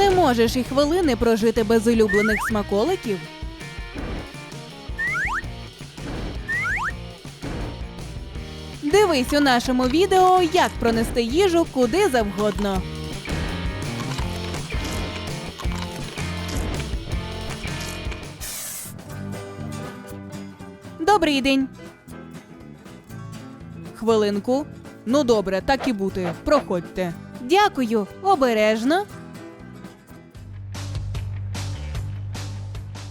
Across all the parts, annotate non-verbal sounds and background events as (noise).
Не можеш і хвилини прожити без улюблених смаколиків? Дивись у нашому відео, як пронести їжу куди завгодно. Добрий день. Хвилинку. Ну добре, так і бути. Проходьте. Дякую. Обережно.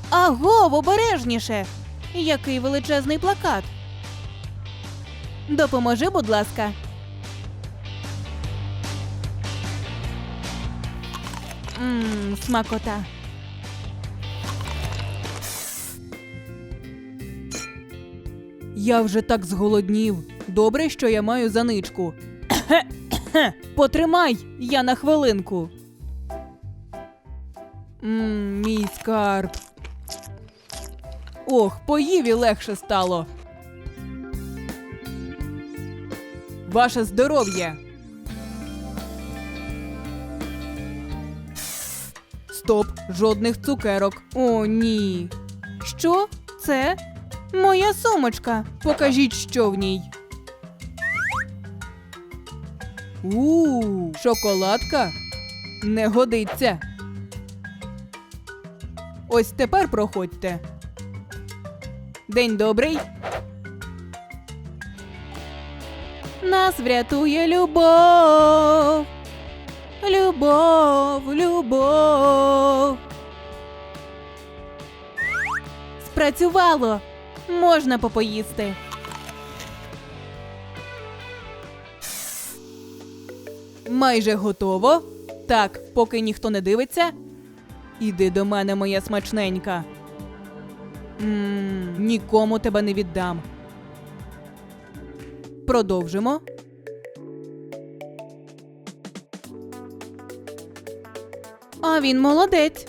Агов, обережніше. Який величезний плакат. Допоможи, будь ласка. Мм, смакота. Я вже так зголоднів. Добре, що я маю заничку. (coughs) Потримай, я на хвилинку. Мм, мій скарб. Ох, поїв і легше стало. Ваше здоров'я. Стоп, жодних цукерок. О, ні. Що? Це? Моя сумочка. Покажіть, що в ній. У, шоколадка? Не годиться. Ось тепер проходьте. День добрий. Нас врятує любов. Любов, любов. Спрацювало. Можна попоїсти. Майже готово. Так, поки ніхто не дивиться. Іди до мене, моя смачненька. Нікому тебе не віддам. Продовжимо. А він молодець.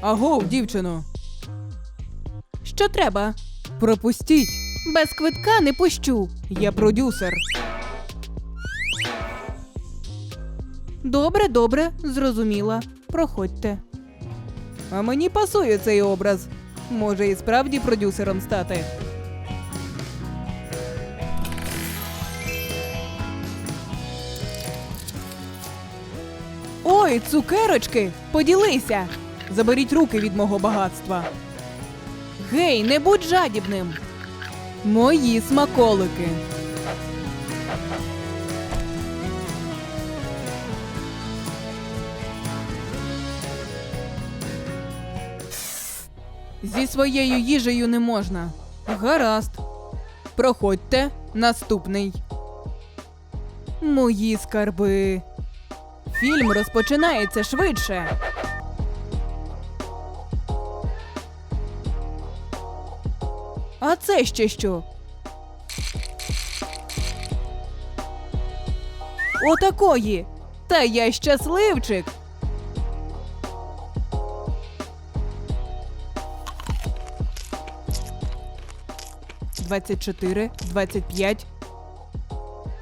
Аго, дівчино. Що треба? Пропустіть. Без квитка не пущу. Я продюсер. Добре, добре, зрозуміла. Проходьте. А мені пасує цей образ. Може і справді продюсером стати. Ой, цукерочки, поділися. Заберіть руки від мого багатства. Гей, не будь жадібним. Мої смаколики. Зі своєю їжею не можна. Гаразд. Проходьте. Наступний. Мої скарби. Фільм розпочинається швидше. А це ще що? Отакої. Та я щасливчик. Двадцять чотири, двадцять п'ять.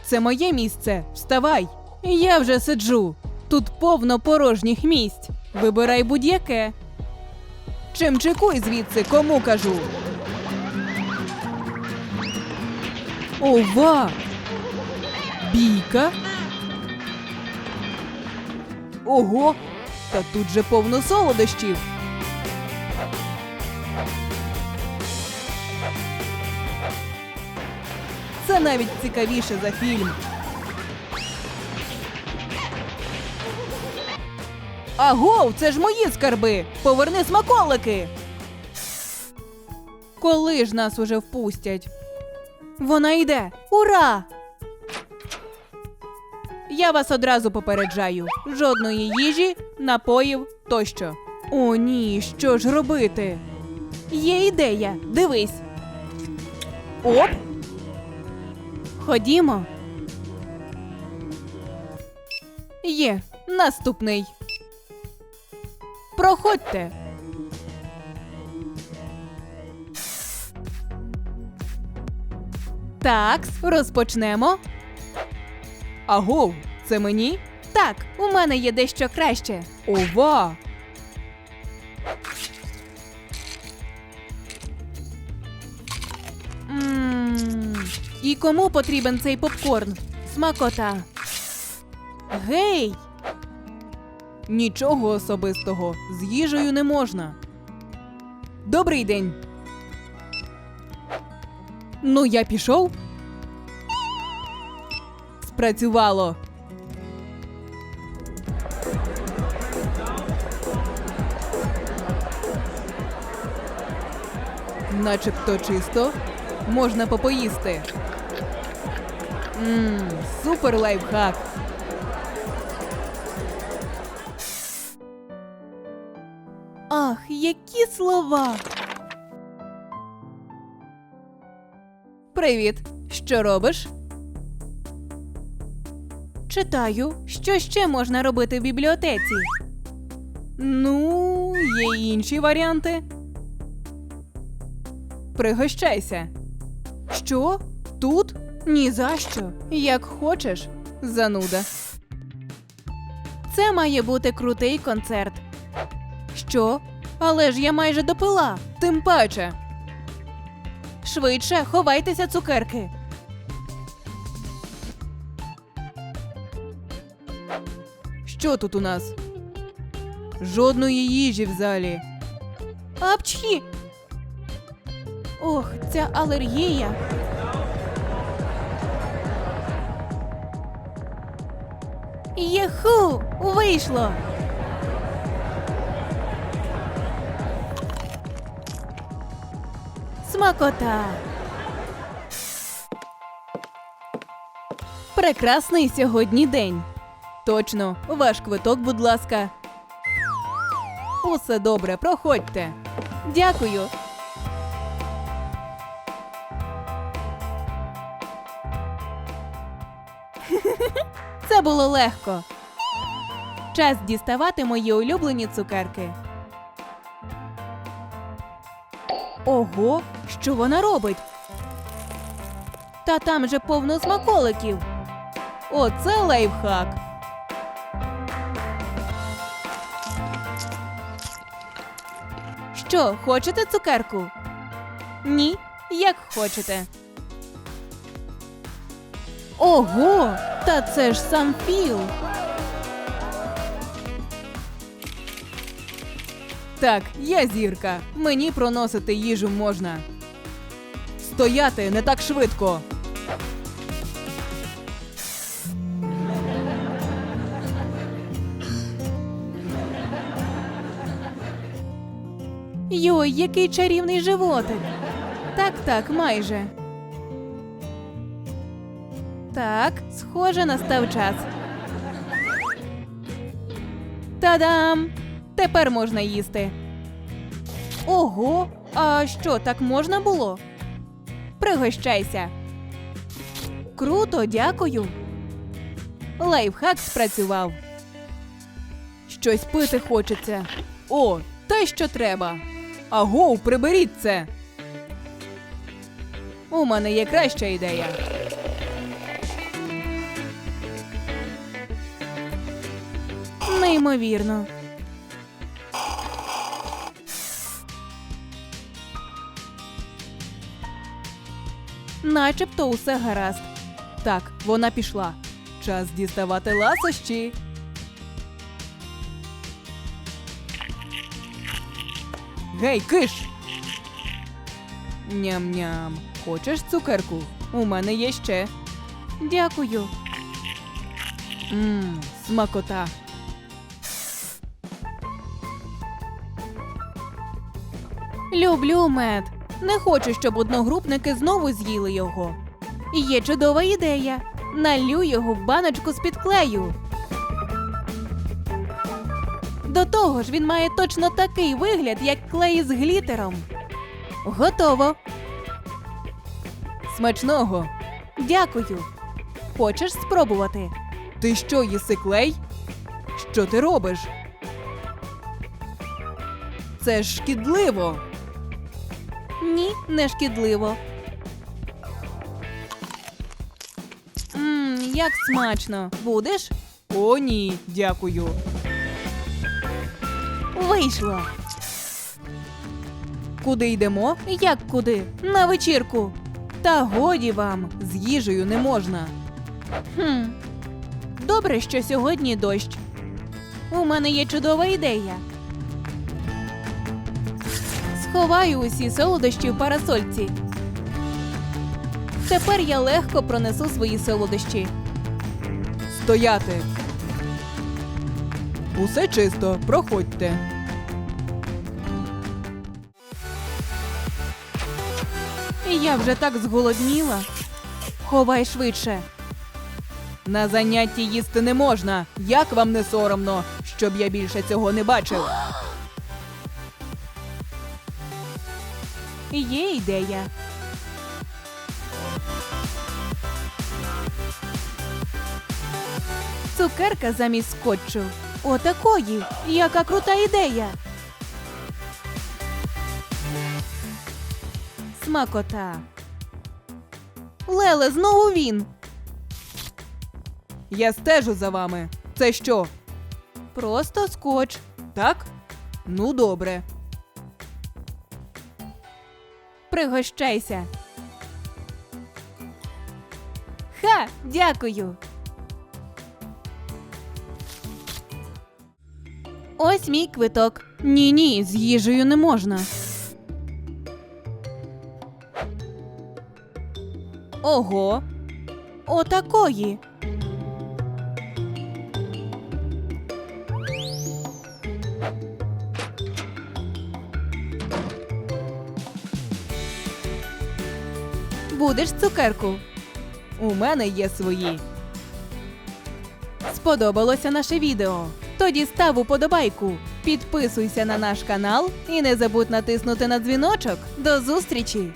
Це моє місце. Вставай. Я вже сиджу. Тут повно порожніх місць. Вибирай будь-яке. Чим чекуй звідси, кому кажу. Ова! Бійка. Ого! Та тут же повно солодощів. Це навіть цікавіше за фільм. Агов, це ж мої скарби! Поверни смаколики! Коли ж нас уже впустять? Вона йде. Ура! Я вас одразу попереджаю: жодної їжі, напоїв тощо. О, ні, що ж робити? Є ідея, дивись. Оп. Ходімо. Є, наступний. Проходьте. Так, розпочнемо. Агов, це мені? Так, у мене є дещо краще. Ова! І кому потрібен цей попкорн? Смакота. Гей! Нічого особистого. З їжею не можна. Добрий день. Ну, я пішов. Спрацювало. Начебто чисто. Можна попоїсти. Мм, супер лайфхак. Ах, які слова. Привіт. Що робиш? Читаю, що ще можна робити в бібліотеці. Ну, є й інші варіанти. Пригощайся. Що? Тут? Ні за що. Як хочеш, зануда. Це має бути крутий концерт. Що? Але ж я майже допила. Тим паче. Швидше ховайтеся, цукерки. Що тут у нас? Жодної їжі в залі. Апчхі! Ох, ця алергія. Єху! Вийшло! Смакота! Прекрасний сьогодні день. Точно, ваш квиток, будь ласка. Усе добре, проходьте. Дякую. Це було легко. Час діставати мої улюблені цукерки. Ого, що вона робить? Та там же повно смаколиків. Оце лайфхак. Що, хочете цукерку? Ні, як хочете. Ого, та це ж сам Філ. Так, я зірка. Мені проносити їжу можна. Стояти не так швидко. Йой, який чарівний животик. Так, так, майже. Так, схоже, настав час. Та-дам! Тепер можна їсти. Ого, а що, так можна було? Пригощайся. Круто, дякую. Лайфхак спрацював. Щось пити хочеться. О, те, що треба. Агоу, приберіть це. У мене є краща ідея. Неймовірно. Начебто усе гаразд. Так, вона пішла. Час діставати ласощі. Гей, киш! Ням-ням. Хочеш цукерку? У мене є ще. Дякую. Мм, смакота. Люблю мед. Не хочу, щоб одногрупники знову з'їли його. Є чудова ідея. Налю його в баночку з-під клею. До того ж, він має точно такий вигляд, як клей з глітером. Готово. Смачного. Дякую. Хочеш спробувати? Ти що, їси клей? Що ти робиш? Це ж шкідливо. Ні, не шкідливо. Як смачно. Будеш? О, ні, дякую. Вийшло. Куди йдемо? Як куди? На вечірку. Та годі вам, з їжею не можна. Хм. Добре, що сьогодні дощ. У мене є чудова ідея. Сховаю усі солодощі в парасольці. Тепер я легко пронесу свої солодощі. Стояти. Усе чисто, проходьте. Я вже так зголодніла. Ховай швидше. На занятті їсти не можна. Як вам не соромно, щоб я більше цього не бачив? Є ідея. Цукерка замість скотчу. Отакої. Яка крута ідея. Смакота. Леле, знову він. Я стежу за вами. Це що? Просто скотч. Так? Ну, добре. Пригощайся. Ха, дякую. Ось мій квиток. Ні, ні, з їжею не можна. Ого. Отакої. Будеш цукерку? У мене є свої. Сподобалося наше відео? Тоді став уподобайку, підписуйся на наш канал і не забудь натиснути на дзвіночок. До зустрічі!